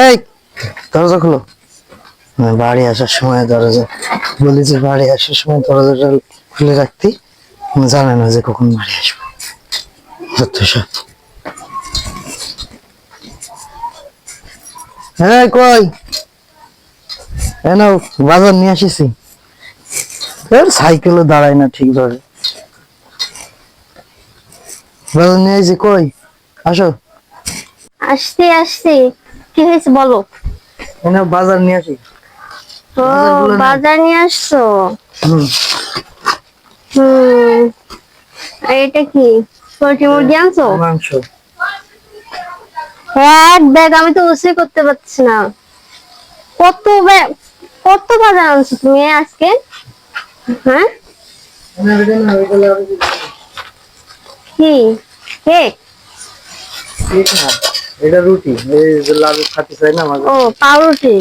এই, দরজা খুলো। বাড়ি আসার সময় দরজা বলি যে বাড়ি আসার সময় দরজাটা খুলে রাখতি। জানে না যে কখন বাড়ি আসব। সব হ্যাঁ কই? এনাও বাজার নিয়ে আসিছি এর দাঁড়ায় না ঠিকভাবে। বাজার নিয়ে আসি কই? আসো। আসছি আসছি। কি হয়েছে বলো? বাজার নিয়ে আসি। ও বাজার নিয়ে আসছো? হুম। হুম। এটা কি? পোল্ট্রি মুরগি আনছো? মাংস। এক ব্যাগ আমি তো উসে করতে পারছি না। কত ব্যাগ কত বাজার আনছো তুমি আজকে? হ্যাঁ? কি? কেক? এটা রুটি এই যে লাডু খাতে চাই না মাঝে ও পাউরুটি।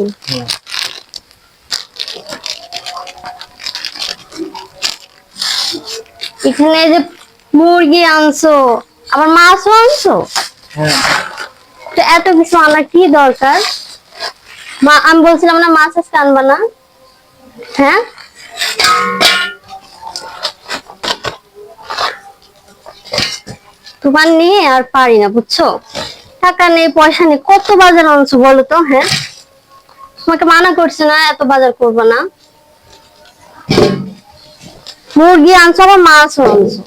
এখানে যে মুরগি আনছো আবার মাছও আনছো? হ্যাঁ। তো এত কিছু আনার কি দরকার? মা আমি বলছিলাম না মাছ আজকে আনবা না। হ্যাঁ? তোমার নিয়ে আর পারি না বুঝছ? টাকা নেই পয়সা নেই কত বাজার আনছো বলো তো হ্যাঁ? তোমাকে মানা করছে না এত বাজার করব না। মুরগি আনছো আবার মাছও আনছো।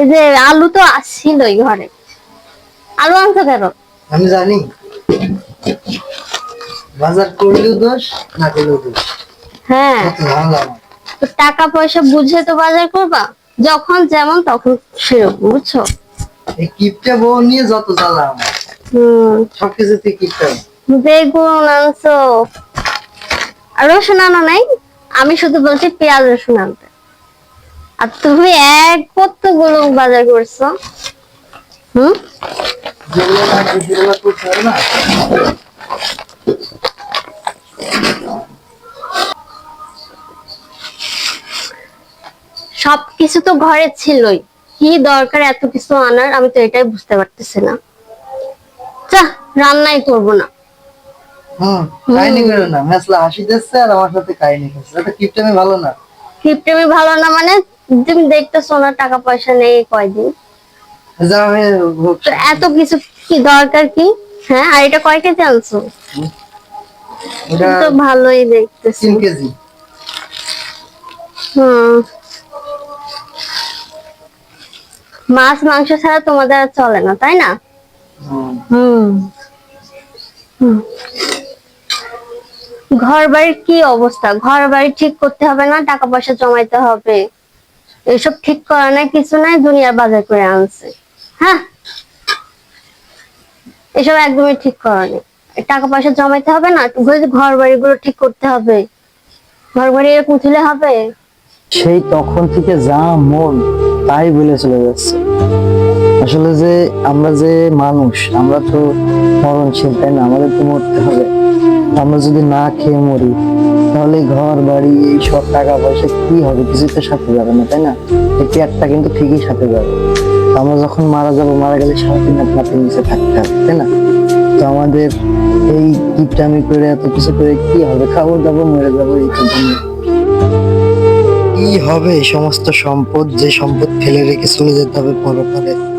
এই যে আলু তো ছিলই ঘরে। আলু আনছো কেন? আমি জানি। বাজার করলেও দোষ না করলেও দোষ। হ্যাঁ। টাকা পয়সা বুঝে তো বাজার করবা যখন যেমন তখন সেরকম বুঝছ? এই কিপটা বউ নিয়ে যত জ্বালা আমার। হম। সবকিছুতে কিপটা বেগুন আনছো আর রসুন আনো নাই। আমি শুধু বলছি পেঁয়াজ রসুন আনতে। আর তুমি এক কতগুলো বাজার করছ। হুম? যেগুলো লাগবে সেগুলো করতে হবে না? সবকিছু তো ঘরে ছিলই। কি দরকার এত কিছু আনার আমি তো এটাই বুঝতে পারতেছি না। যা রান্নাই করব না। হুম কাহিনী করো না মেসলা হাসি দিচ্ছে আর আমার সাথে কাহিনী করছে। এটা কিপটা ভালো না। কিপটেমি ভালো না মানে তুমি দেখতেছো না টাকা পয়সা নেই কয়দিন। যা হোক। তো এত কিছু কি দরকার কি? হ্যাঁ আর এটা কয় কেজি আনছো? এটা তো ভালোই দেখতেছি। তিন কেজি। হুম। মাছ মাংস ছাড়া তোমাদের আর চলে না তাই না? হুম। হুম। হুম। ঘর বাড়ির কি অবস্থা? ঘর বাড়ি ঠিক করতে হবে না টাকা পয়সা জমাইতে হবে? এসব ঠিক করা নাই কিছু নাই দুনিয়ার বাজার করে আনছে। হ্যাঁ? এসব একদমই ঠিক করা নেই। টাকা পয়সা জমাইতে হবে না ঘর বাড়ি গুলো ঠিক করতে হবে। ঘর বাড়ি এরকম হবে? সেই তখন থেকে যা মন তাই বলে চলে যাচ্ছে। আসলে যে আমরা যে মানুষ, আমরা তো মরণশীল, তাই না? আমাদের তো মরতে হবে। আমরা যদি না খেয়ে মরি, তাহলে ঘর, বাড়ি, এই সব টাকা পয়সা কি হবে? কিছু তো সাথে যাবে না, তাই না? এই পেটটা কিন্তু ঠিকই সাথে যাবে। আমরা যখন মারা যাব, মারা গেলে সারাদিন মাটির নিচে থাকতে হবে, তাই না? তো আমাদের এই কিপটামি করে, এত কিছু করে কি হবে? খাব দাবো, মরে যাব, এই। কি হবে এই সমস্ত সম্পদ? যে সম্পদ ফেলে রেখে চলে যেতে হবে পরকালে।